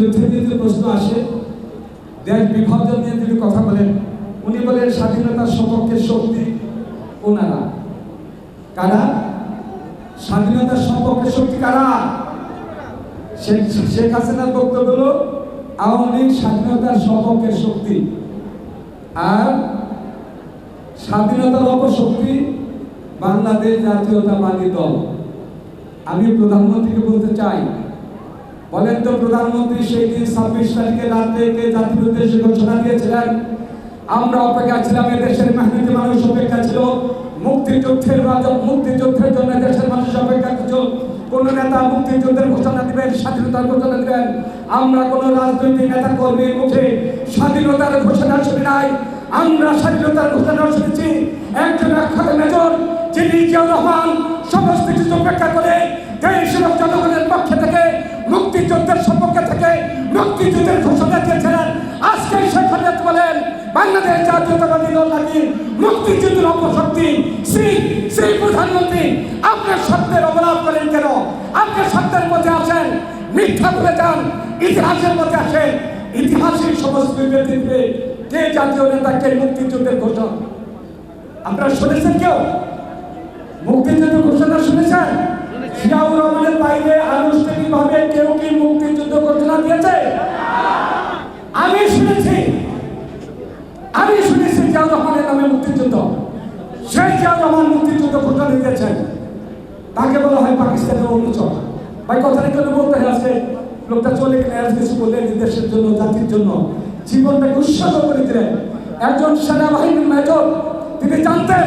যুদ্ধের যদি প্রশ্ন আসে, দেশ বিভাজন নিয়ে তিনি কথা বলেন। উনি বলেন, স্বাধীনতার সপক্ষে শক্তি ওনারা। কারা? স্বাধীনতার সপক্ষে শক্তি কারা? শেখ হাসিনার বক্তব্য হলো, আওয়ামী লীগ স্বাধীনতার সপক্ষে শক্তি। আর স্বাধীনতার অপশক্তি বাংলাদেশ জাতীয়তাবাদী দল। আমি প্রধানমন্ত্রীকে বলতে চাই বলেন তো প্রধানমন্ত্রী, সেই দিন ছাব্বিশ তারিখে রাত্রে জাতির উদ্দেশ্যে ঘোষণা দিয়েছিলেন, আমরা অপেক্ষা ছিলাম দেশের মেহনতি মানুষ অপেক্ষা ছিল, মুক্তিযুদ্ধের রাজক মুক্তিযুদ্ধের জন্য দেশের মানুষ অপেক্ষা ছিল। কোন নেতা মুক্তিযুদ্ধের ঘোষণা দিবেন, স্বাধীনতার ঘোষণা দিবেন? আমরা কোন রাজনৈতিক নেতা কর্মীর মুখে স্বাধীনতার ঘোষণা শুনি নাই। আমরা স্বাধীনতার ঘোষণা শুনেছি, একজন আখ্যাত মেজর, যিনি জিয়াউর রহমান, সমস্ত কিছু উপেক্ষা করে দেশ জনগণের পক্ষে থেকে মুক্তিযুদ্ধের সপক্ষে থেকে মুক্তিযুদ্ধের ঘোষণা দিয়েছিলেন। আজকে হাসিনা বলেন, বাংলাদেশ জাতীয়তাবাদী দল নাকি মুক্তিযুদ্ধের অপশক্তি শ্রী শ্রী প্রধানমন্ত্রী, আপনার শব্দের অবলাপ করেন কেন? আপনার শব্দের মধ্যে আছেন মিথ্যা বলে যান, ইতিহাসের মধ্যে আসেন। ইতিহাসের সমস্ত বিবৃতিতে কে জাতীয় নেতা কে মুক্তিযুদ্ধের ঘোষণা আপনারা শুনেছেন কেউ? মুক্তিযুদ্ধ ঘোষণা শুনেছেন? জিয়াউর রহমানের বাইরে আনুষ্ঠানিকভাবে কেউ কি মুক্তিযুদ্ধ ঘোষণা দিয়েছে? আমি শুনেছি। আমি শুনেছি জিয়াউর রহমানের নামে মুক্তিযুদ্ধ সেই জিয়াউর রহমান মুক্তিযুদ্ধ ঘোষণা দিয়েছেন। তাকে বলা হয় পাকিস্তানের অনুচর ভাই, কথাটা কেন বলতে আছে লোকটা চলে গেলে কিছু বললেন দেশের জন্য, জাতির জন্য। জীবনটাকে উৎসর্গ করে দিলেন। একজন সেনাবাহিনীর মেজর, তিনি জানতেন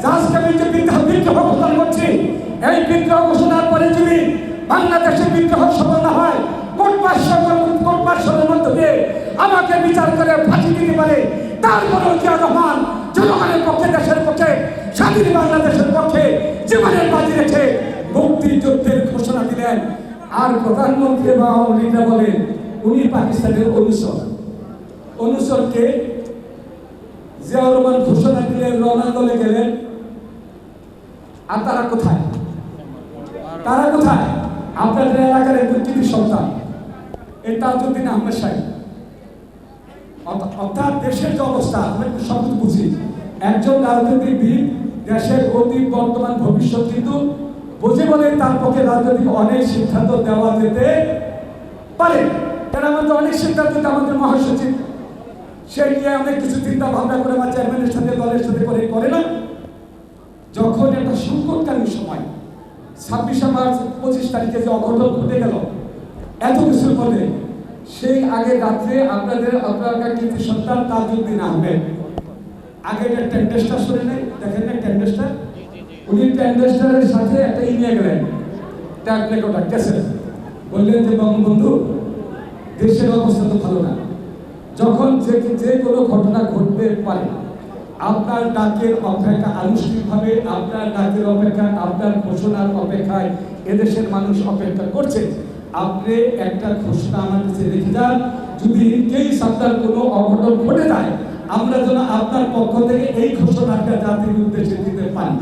যে আজকে আমি যে বিদ্রোহ বিদ্রোহ ঘোষণা করছি, এই বিদ্রোহ ঘোষণার পরে সফল না হয়। কোর্ট মার্শাল কোর্ট মার্শালের মধ্য দিয়ে আমাকে বিচার করে ফাঁসি দিতে পারে। তারপরেও জিয়া রহমান জনগণের পক্ষে, দেশের পক্ষে, স্বাধীন বাংলাদেশের পক্ষে জীবনের বাজি রেখে মুক্তিযুদ্ধের ঘোষণা দিলেন। আর প্রধানমন্ত্রী বা আওয়ামী বলেন, উনি পাকিস্তানের অনুসর অনুসরকে জিয়াউর রহমান ঘোষণা দিলেন, রওনা দলে গেলেন। আর তারা কোথায়? তারা কোথায়? আপনাদের এলাকার একজন টিভি সন্তান, এই তাজউদ্দিন আহমেদ সাহেব। অর্থ- অর্থাৎ দেশের যে অবস্থা, আমরা একটু শব্দ বুঝি। একজন রাজনীতিবিদ দেশের অতীত, বর্তমান, ভবিষ্যৎ কিন্তু বুঝে বলে তার পক্ষে রাজনৈতিক অনেক সিদ্ধান্ত দেওয়া যেতে পারে। কারণ আমাদের অনেক সিদ্ধান্ত আমাদের মহাসচিব, সে নিয়ে অনেক কিছু চিন্তা ভাবনা করে বা চেয়ারম্যানের সাথে, দলের সাথে করে করে না। যখন একটা সংকটকালীন সময় ছাব্বিশে মার্চ পঁচিশ তারিখে যে অঘটন ঘটে গেল, এত কিছুর মধ্যে সেই আগে রাত্রে আপনাদের, আপনার কীর্তি সন্তান তার তাজউদ্দিন আহমেদ আগে একটা টেন্ডেস্টার শুনে নেই, দেখেন না টেন্ডেস্টার উনি টেন্ডেস্টারের সাথে একটা ই গেলেন ট্যাগ ক্যাসেট বললেন যে বঙ্গবন্ধু দেশের অবস্থা তো ভালো না। যখন যে যে কোনো ঘটনা ঘটতে পারে আপনার ডাকের অপেক্ষা আনুষ্ঠানিকভাবে আপনার ডাকের অপেক্ষা, আপনার ঘোষণার অপেক্ষায় এদেশের মানুষ অপেক্ষা করছে। আপনি একটা ঘোষণা আমার কাছে রেখে যান, যদি কেই আপনার কোনো অঘটন ঘটে যায়, আমরা যেন আপনার পক্ষ থেকে এই ঘোষণাটা জাতির উদ্দেশ্যে দিতে পারি।